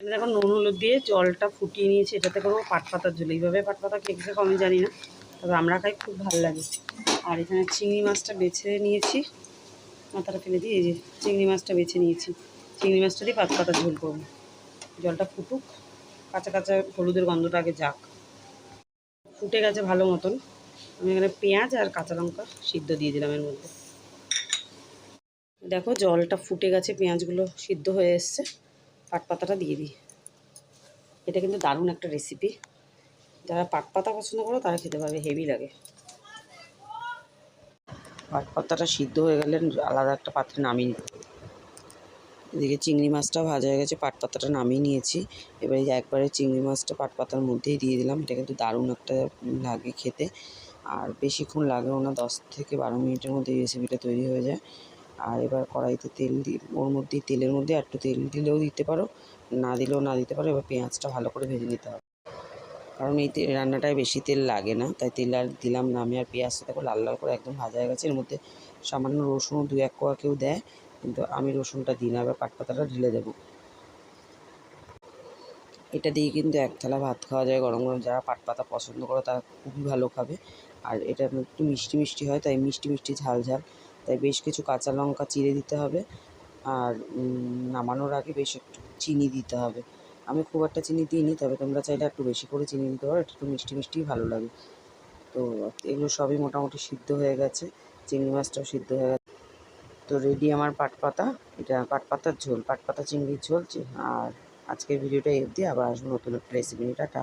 দেখো নুন, হলুদ দিয়ে জলটা ফুটিয়ে নিয়েছি, এটাতে করব পাট পাতার ঝোল, এইভাবে পাট পাতা কে খেয়ে আমি জানি না, তবে আমরা খাই খুব ভালো লাগে। আর এখানে চিংড়ি মাছটা বেছে নিয়েছি, মাথাটা ফেলে দিয়ে এই যে চিংড়ি মাছটা বেছে নিয়েছি, চিংড়ি মাছটা দিয়ে পাতার ঝোল করব। জলটা ফুটুক, কাঁচা কাঁচা হলুদের গন্ধটা আগে যাক। ফুটে গেছে ভালো মতন, আমি এখানে পেঁয়াজ আর কাঁচা লঙ্কা সিদ্ধ দিয়ে দিলাম এর মধ্যে। দেখো জলটা ফুটে গেছে, পেঁয়াজগুলো সিদ্ধ হয়ে এসছে। পাট পাতাটা দিয়ে দিই। এটা কিন্তু দারুণ একটা রেসিপি যারা পাট পাতা পছন্দ করো, তারা খেতে পারবে হেভি লাগে। পাট পাতাটা সিদ্ধ হয়ে গেলে আলাদা একটা পাত্রে নামিয়ে। এদিকে চিংড়ি মাছটা ভাজা হয়ে গেছে পাট পাতাটা নামিয়ে নিয়েছি। এবারে একবারে চিংড়ি মাছটা পাট পাতার মধ্যেই দিয়ে দিলাম। এটা কিন্তু দারুণ একটা লাগে খেতে। আর বেশিক্ষণ লাগেও না, দশ থেকে বারো মিনিটের মধ্যে এই রেসিপিটা তৈরি হয়ে যায়। আর এবার কড়াইতে তেল দিয়ে ওর মধ্যেই তেলের মধ্যে একটু তেল দিলেও দিতে পারো, না দিলেও না দিতে পারো, এবার পেঁয়াজটা ভালো করে ভেজে নিতে হবে। কারণ এই রান্নাটায় বেশি তেল লাগে না, তাই তেল আর দিলাম না। আমি আর পেঁয়াজটা দেখো লাল লাল করে একদম ভাজা হয়ে গেছে, এর মধ্যে সামান্য রসুন দু এক কোয়া কেউ দেয়, কিন্তু আমি রসুনটা দিই না, এবার পাট পাতাটা ঢেলে দেবো। এটা দিয়ে কিন্তু এক থালা ভাত খাওয়া যায়, গরম গরম। যারা পাট পাতা পছন্দ করো, তারা খুবই ভালো খাবে। আর এটা একটু মিষ্টি মিষ্টি হয়, তাই মিষ্টি মিষ্টি ঝাল ঝাল তাই বেশ কিছু কাঁচা লঙ্কা চিড়ে দিতে হবে আর নামানোর আগে বেশ একটু চিনি দিতে হবে। আমি খুব একটা চিনি দিইনি, তবে তোমরা চাইলে একটু বেশি করে চিনি দিতে পারো একটু মিষ্টি মিষ্টিই ভালো লাগে। তো এগুলো সবই মোটামুটি সিদ্ধ হয়ে গেছে, চিংড়ি মাছটাও সিদ্ধ হয়ে গেছে। তো রেডি আমার পাট পাতা, এটা পাট পাতার ঝোল, পাট পাতা চিংড়ির ঝোল, আর আজকের ভিডিওটা এই দিয়ে আবার আসব নতুন একটা রেসিপি টাটা।